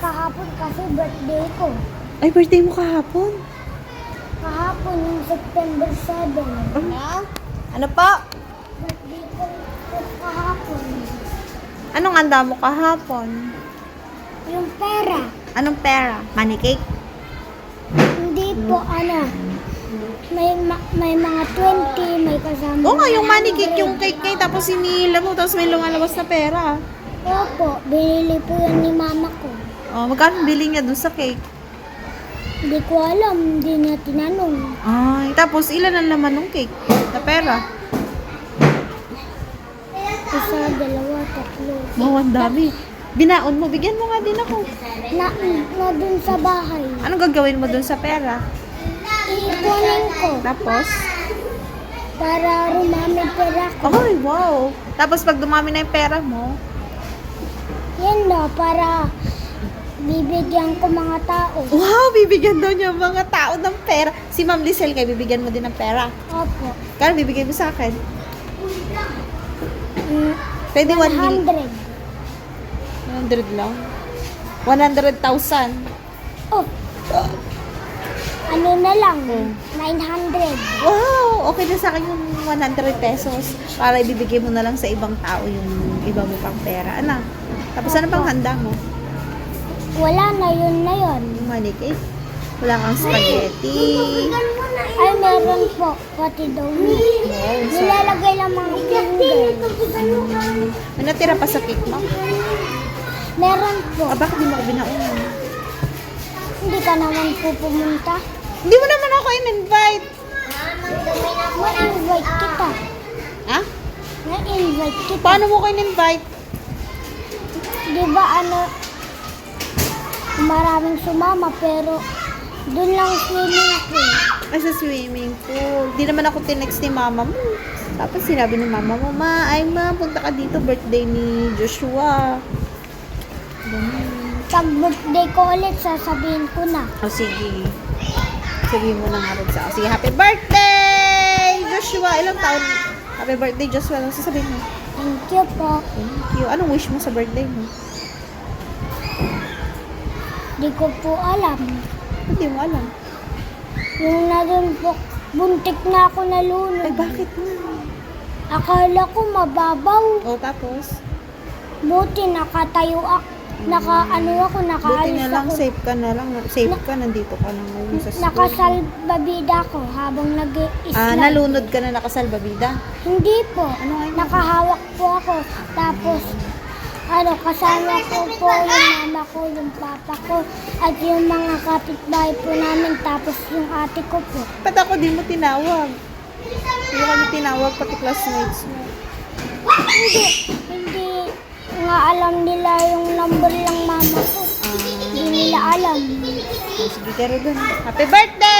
kahapon kasi birthday ko. Ay, birthday mo kahapon. Kahapon yung September 7. Ano? Ano pa? Birthday ko kahapon. Anong anda mo kahapon? Yung pera. Anong pera? Money cake? Hindi po ano. May ma- may mga 20, may kasama. Oo nga, yung money cake, yung cake cake, tapos sinila mo, tapos may lumalabas na pera. Opo, binili po yan ni mama ko. Oh, magkano bili niya dun sa cake? Hindi ko alam, hindi niya tinanong. Ay, tapos ilan ang laman ng cake? Na pera? Isa, dalawa, tatlo. Wow, ang dami. Binaon mo, bigyan mo nga din ako. Na, na dun sa bahay. Anong gagawin mo dun sa pera? Iipunin ko Tapos? para rumami pera ko. Ay, wow. Tapos pag dumami na yung pera mo, Yan na, para bibigyan ko mga tao. wow, bibigyan daw niya mga tao ng pera. Si Ma'am Lizelle kay bibigyan mo din ng pera. Opo. Kano bibigay mo sa akin? Mm, Pwede 1 million. 100. 100 lang. 100,000. Oh. Ano na lang? Hmm. 900. Wow! Okay na sa akin yung 100 pesos para ibibigay mo na lang sa ibang tao yung iba mo pang pera. Ano? Tapos ano pang handa mo? Wala na yun na yun. Cake? Wala kang spaghetti. Ay, meron po. Pati daw. Nilalagay lang mga finger. May natira pa sa cake mo? Meron po. Ah, bakit di mo ako binaon? Hindi ka naman po pumunta. Hindi mo naman ako in-invite. Na-invite kita. Ha? Na-invite kita. Paano mo ko in-invite? Di ba ano, maraming sumama pero doon lang swimming pool. Ay, sa swimming pool. Di naman ako tinext ni mama mo. Tapos sinabi ni mama mo, Ma, ay ma, punta ka dito, birthday ni Joshua. Ganun. Pag birthday ko ulit, sasabihin ko na. O sige. Sabihin mo na nga rin sa Sige, happy birthday! Joshua, ilang taon? Happy birthday, Joshua. Ano sasabihin mo? Thank you po. Thank you. Anong wish mo sa birthday mo? Di ko po alam. Hindi mo alam. Yung na doon po, buntik na ako Ay, nalunod. bakit na? Akala ko mababaw. O, tapos? Buti nakatayo ako. Naka, ano ako, Buti nakaalis na lang, ako. safe ka na lang. Safe ka, nandito ka na ngayon sa school. Nakasalbabida ko habang nag Ah, nalunod ka na nakasalbabida? Hindi po. Ano yun? Nakahawak po ako. Tapos, ano, kasama ko po yung mama ko, yung papa ko, at yung mga kapitbahay po namin, tapos yung ate ko po. Ba't ako di mo tinawag? Hindi mo kami tinawag, pati classmates mo. Hindi, hindi nga alam nila yung number ng mama ko. Ah, Hindi nila alam. sige, pero dun. Happy birthday!